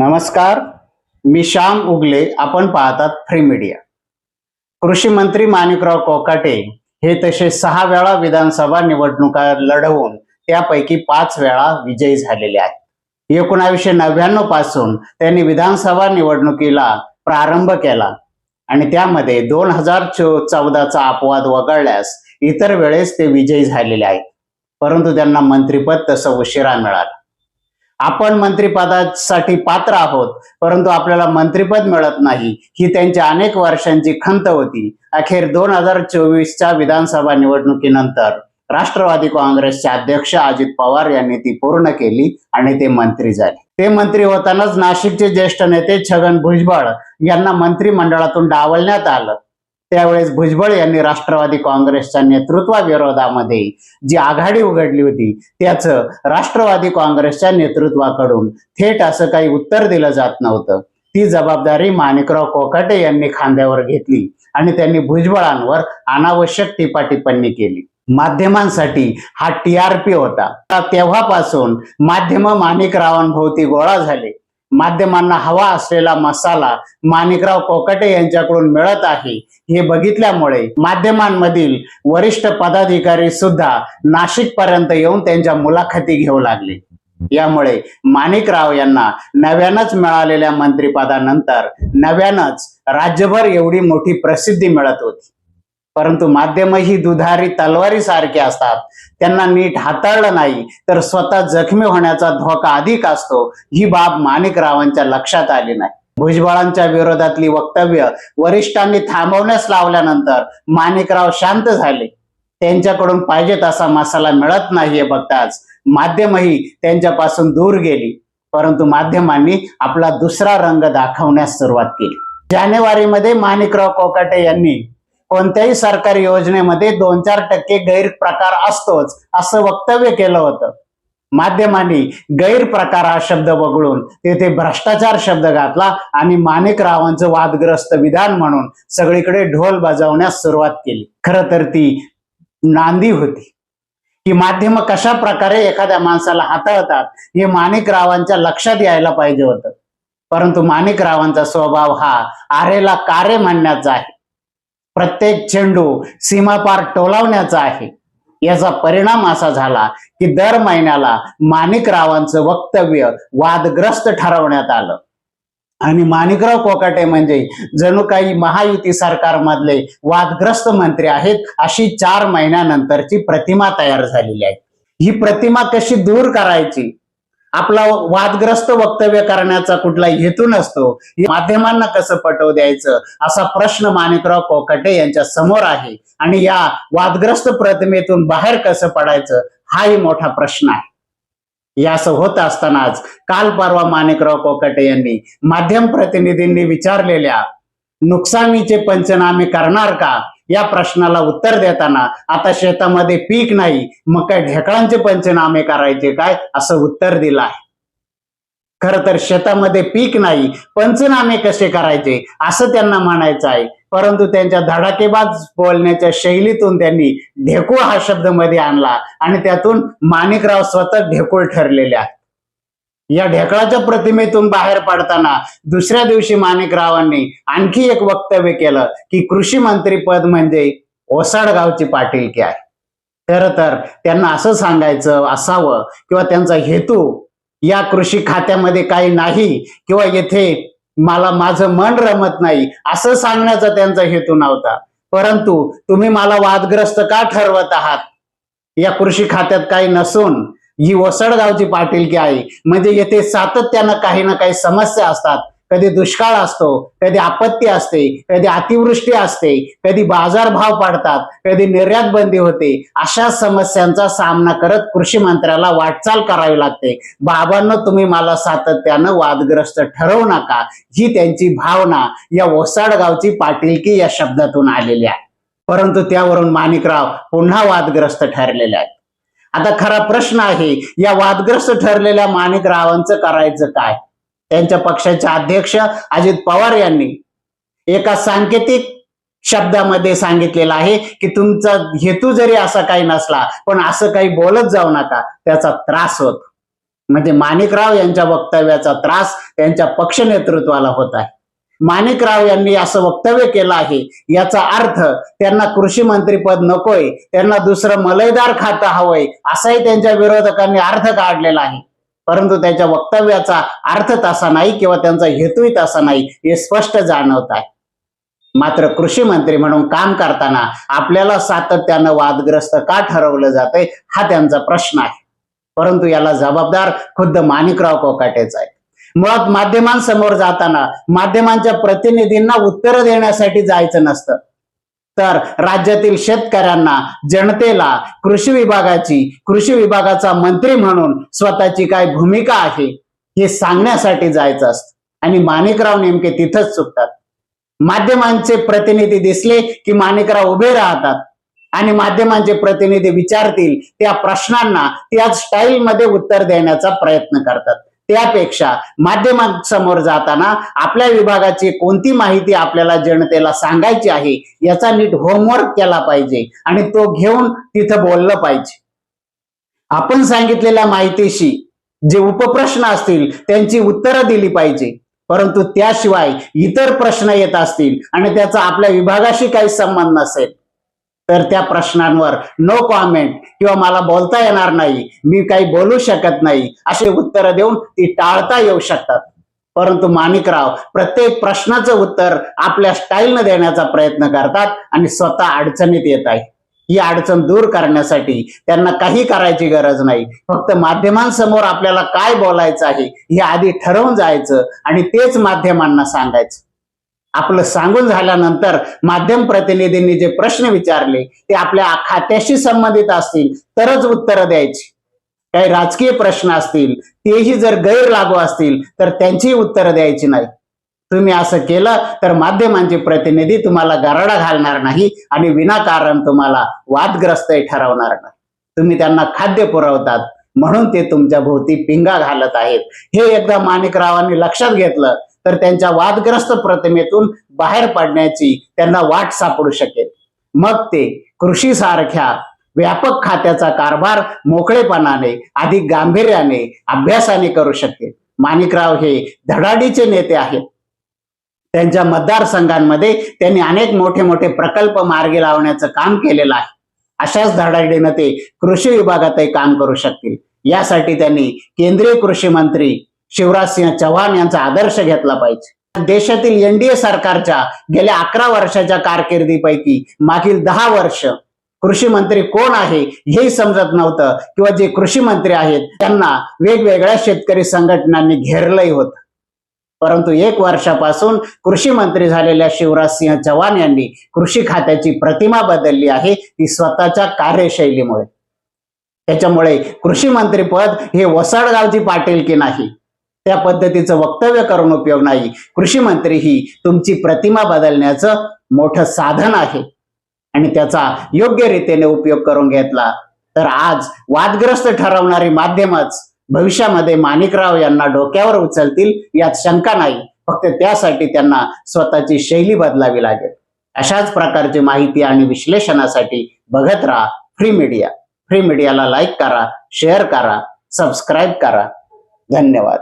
नमस्कार मी श्याम उगले. आपण पाहतात फ्री मीडिया कृषी मंत्री माणिकराव कोकाटे हे तसे सहा वेळा विधानसभा निवडणुका लढवून त्यापैकी पाच वेळा विजयी झालेले आहेत. एकोणावीसशे नव्याण्णवपासून त्यांनी विधानसभा निवडणुकीला प्रारंभ केला आणि त्यामध्ये दोन हजार चौदाचा अपवाद वगळल्यास इतर वेळेस ते विजयी झालेले आहेत. परंतु त्यांना मंत्रिपद तसं उशिरा मिळालं. आपण मंत्रिपदासाठी पात्र आहोत परंतु आपल्याला मंत्रिपद मिळत नाही. ही त्यांच्या अनेक वर्षांची खंत होती. अखेर दोन हजार चोवीसच्या विधानसभा निवडणुकीनंतर राष्ट्रवादी काँग्रेसचे अध्यक्ष अजित पवार यांनी ती पूर्ण केली आणि ते मंत्री झाले. ते मंत्री होतानाच नाशिकचे ज्येष्ठ नेते छगन भुजबळ यांना मंत्रिमंडळातून डावलण्यात आलं. त्यावेळेस भुजबळ यांनी राष्ट्रवादी काँग्रेसच्या नेतृत्वाविरोधामध्ये जी आघाडी उघडली होती त्याचं राष्ट्रवादी काँग्रेसच्या नेतृत्वाकडून थेट असं काही उत्तर दिलं जात नव्हतं. ती जबाबदारी माणिकराव कोकाटे यांनी खांद्यावर घेतली आणि त्यांनी भुजबळांवर अनावश्यक टिपाटिप्पणी केली. माध्यमांसाठी हा टी आर पी होता. तेव्हापासून माध्यम माणिकरावांभोवती गोळा झाले. माध्यमांना हवा असलेला मसाला माणिकराव कोकटे यांच्याकडून मिळत आहे. हे बघितल्यामुळे माध्यमांमधील वरिष्ठ पदाधिकारी सुद्धा नाशिक पर्यंत येऊन त्यांच्या मुलाखती घेऊ लागले. यामुळे माणिकराव यांना नव्यानंच मिळालेल्या मंत्रिपदानंतर नव्यानंच राज्यभर एवढी मोठी प्रसिद्धी मिळत होती. परंतु माध्यम ही दुधारी तलवारी सारखी असतात. त्यांना नीट हाताळलं नाही तर स्वतः जखमी होण्याचा धोका अधिक असतो. ही बाब माणिकरावांच्या लक्षात आली नाही. भुजबळांच्या विरोधातली वक्तव्य वरिष्ठांनी थांबवण्यास लावल्यानंतर माणिकराव शांत झाले. त्यांच्याकडून पाहिजे तसा मसाला मिळत नाहीये बघताच माध्यमही त्यांच्यापासून दूर गेली. परंतु माध्यमांनी आपला दुसरा रंग दाखवण्यास सुरुवात केली. जानेवारीमध्ये माणिकराव कोकाटे यांनी कोणत्याही सरकारी योजनेमध्ये दोन चार टक्के गैरप्रकार असतोच असं वक्तव्य केलं होतं. माध्यमांनी गैरप्रकार हा शब्द वगळून तेथे भ्रष्टाचार शब्द घातला आणि माणिकरावांचं वादग्रस्त विधान म्हणून सगळीकडे ढोल बजावण्यास सुरुवात केली. खरं तर ती नांदी होती. की माध्यम कशा प्रकारे एखाद्या माणसाला हाताळतात हे माणिकरावांच्या लक्षात यायला पाहिजे होतं. परंतु माणिकरावांचा स्वभाव हा आरेला कारे म्हणण्याचा आहे. प्रत्येक चेंडू सीमापार टोलावण्याचा आहे. याचा परिणाम असा झाला की दर महिन्याला माणिकरावांचं वक्तव्य वादग्रस्त ठरवण्यात आलं. आणि माणिकराव कोकाटे म्हणजे जणू काही महायुती सरकारमधले वादग्रस्त मंत्री आहेत अशी चार महिन्यानंतरची प्रतिमा तयार झालेली आहे. ही प्रतिमा कशी दूर करायची? आपला वादग्रस्त वक्तव्य करण्याचा कुठला हेतू नसतो. माध्यमांना कसं पटव द्यायचं? असा प्रश्न माणिकराव कोकटे यांच्या समोर आहे. आणि या वादग्रस्त प्रतिमेतून बाहेर कसं पडायचं? हाही मोठा प्रश्न आहे. या असं होत असतानाच काल परवा माणिकराव कोकटे यांनी माध्यम प्रतिनिधींनी विचारलेल्या नुकसानीचे पंचनामे करणार का? या प्रश्नाला उत्तर देताना आता शेतामध्ये पीक नाही मग काय ढेकळांचे पंचनामे करायचे काय असं उत्तर दिलं आहे. खर तर शेतामध्ये पीक नाही पंचनामे कसे करायचे असं त्यांना म्हणायचं आहे. परंतु त्यांच्या धडाकेबाज बोलण्याच्या शैलीतून त्यांनी ढेकूळ हा शब्दमध्ये आणला आणि त्यातून माणिकराव स्वतः ढेकूळ ठरलेले आहेत. या ढेकळाच्या प्रतिमेतून बाहेर पडताना दुसऱ्या दिवशी माणिकरावांनी आणखी एक वक्तव्य केलं की कृषी मंत्री पद म्हणजे ओसाडगावची पाटीलकी आहे. तर तर त्यांना असं सांगायचं असावं किंवा त्यांचा हेतू या कृषी खात्यामध्ये काही नाही किंवा येथे मला माझं मन रमत नाही असं सांगण्याचा त्यांचा हेतू नव्हता. परंतु तुम्ही मला वादग्रस्त का ठरवत आहात? या कृषी खात्यात काही नसून ही ओसडगावची पाटीलकी आहे म्हणजे येथे सातत्यानं काही ना काही समस्या असतात. कधी दुष्काळ असतो कधी आपत्ती असते कधी अतिवृष्टी असते कधी बाजारभाव पडतात कधी निर्यात बंदी होते. अशा समस्यांचा सामना करत कृषी मंत्र्याला वाटचाल करावी लागते. बाबांनो तुम्ही मला सातत्यानं वादग्रस्त ठरवू नका. ही त्यांची भावना या ओसाडगावची पाटीलकी या शब्दातून आलेली आहे. परंतु त्यावरून माणिकराव पुन्हा वादग्रस्त ठरलेले आहेत. आता खरा प्रश्न आहे या वादग्रस्त ठरलेल्या माणिकरावांचं करायचं काय? त्यांच्या पक्षाचे अध्यक्ष अजित पवार यांनी एका सांकेतिक शब्दामध्ये सांगितलेलं आहे की तुमचा हेतू जरी असा काही नसला पण असं काही बोलत जाऊ नका त्याचा त्रास होत. म्हणजे माणिकराव यांच्या वक्तव्याचा त्रास त्यांच्या पक्ष नेतृत्वाला होत आहे. माणिकराव यांनी असं वक्तव्य केलं आहे. याचा अर्थ त्यांना कृषी मंत्रीपद नकोय त्यांना दुसरं मलईदार खातं हवंय असाही त्यांच्या विरोधकांनी अर्थ काढलेला आहे. परंतु त्यांच्या वक्तव्याचा अर्थ तसा नाही किंवा त्यांचा हेतूही तसा नाही हे स्पष्ट जाणवत आहे. मात्र कृषी मंत्री म्हणून काम करताना आपल्याला सातत्यानं वादग्रस्त का ठरवलं जातंय हा त्यांचा प्रश्न आहे. परंतु याला जबाबदार खुद्द माणिकराव कोकाटेच आहे मुळात माध्यमांसमोर जाताना माध्यमांच्या प्रतिनिधींना उत्तर देण्यासाठी जायचं नसतं. तर राज्यातील शेतकऱ्यांना जनतेला कृषी विभागाची कृषी विभागाचा मंत्री म्हणून स्वतःची काय भूमिका आहे हे सांगण्यासाठी जायचं असतं. आणि माणिकराव नेमके तिथंच चुकतात. माध्यमांचे प्रतिनिधी दिसले की माणिकराव उभे राहतात. आणि माध्यमांचे प्रतिनिधी विचारतील त्या प्रश्नांना त्याच स्टाईलमध्ये उत्तर देण्याचा प्रयत्न करतात. त्यापेक्षा माध्यमांसमोर जाताना आपल्या विभागाची कोणती माहिती आपल्याला जनतेला सांगायची आहे याचा नीट होमवर्क केला पाहिजे आणि तो घेऊन तिथं बोललं पाहिजे. आपण सांगितलेल्या माहितीशी जे उपप्रश्न असतील त्यांची उत्तरं दिली पाहिजे. परंतु त्याशिवाय इतर प्रश्न येत असतील आणि त्याचा आपल्या विभागाशी काही संबंध नसेल तर त्या प्रश्नांवर नो कॉमेंट किंवा मला बोलता येणार नाही मी काही बोलू शकत नाही असे उत्तर देऊन ती टाळता येऊ शकतात. परंतु माणिकराव प्रत्येक प्रश्नाचं उत्तर आपल्या स्टाईलनं देण्याचा प्रयत्न करतात आणि स्वतः अडचणीत येत आहे. ही अडचण दूर करण्यासाठी त्यांना काही करायची गरज नाही. फक्त माध्यमांसमोर आपल्याला काय बोलायचं आहे हे आधी ठरवून जायचं आणि तेच माध्यमांना सांगायचं. आपलं सांगून झाल्यानंतर माध्यम प्रतिनिधींनी जे प्रश्न विचारले ते आपल्या खात्याशी संबंधित असतील तरच उत्तरं द्यायची. काही राजकीय प्रश्न असतील तेही जर गैर लागू असतील तर त्यांचीही उत्तरं द्यायची नाही. तुम्ही असं केलं तर माध्यमांचे प्रतिनिधी तुम्हाला गराडा घालणार नाही आणि विनाकारण तुम्हाला वादग्रस्त ठरवणार नाही. तुम्ही त्यांना खाद्य पुरवतात म्हणून ते तुमच्या भोवती पिंगा घालत आहेत. हे एकदा माणिकरावांनी लक्षात घेतलं तर त्यांच्या वादग्रस्त प्रतिमेतून बाहेर पडण्याची त्यांना वाट सापडू शकेल. मग ते कृषी सारख्या व्यापक खात्याचा कारभार मोकळेपणाने अधिक गांभीर्याने अभ्यासाने करू शकेल. माणिकराव हे धडाडीचे नेते आहेत. त्यांच्या मतदारसंघांमध्ये त्यांनी अनेक मोठे मोठे प्रकल्प मार्गी लावण्याचं काम केलेलं आहे. अशाच धडाडीनं ते कृषी विभागातही काम करू शकतील. यासाठी त्यांनी केंद्रीय कृषी मंत्री शिवराज सिंह चौहान यांचा आदर्श घेतला पाहिजे. देशातील एनडीए सरकारच्या गेल्या अकरा वर्षाच्या कारकिर्दीपैकी मागील दहा वर्ष कृषी मंत्री कोण आहे हेही समजत नव्हतं किंवा जे कृषी मंत्री आहेत त्यांना वेगवेगळ्या शेतकरी संघटनांनी घेरलंही होतं. परंतु एक वर्षापासून कृषी मंत्री झालेल्या शिवराज सिंह चव्हाण यांनी कृषी खात्याची प्रतिमा बदलली आहे ती स्वतःच्या कार्यशैलीमुळे. त्याच्यामुळे कृषी मंत्री पद हे वसाडगावची पाटील की नाही? त्या पद्धतीचं वक्तव्य करून उपयोग नाही. कृषी मंत्री ही तुमची प्रतिमा बदलण्याचं मोठं साधन आहे. आणि त्याचा योग्य रीतीने उपयोग करून घेतला. तर आज वादग्रस्त ठरवणारी माध्यमच भविष्यामध्ये माणिकराव यांना डोक्यावर उचलतील यात शंका नाही. फक्त त्यासाठी त्यांना स्वतःची शैली बदलावी लागेल. अशाच प्रकारची माहिती आणि विश्लेषणासाठी बघत राहा फ्री मीडिया. फ्री मीडियाला लाईक करा शेअर करा सबस्क्राईब करा. धन्यवाद.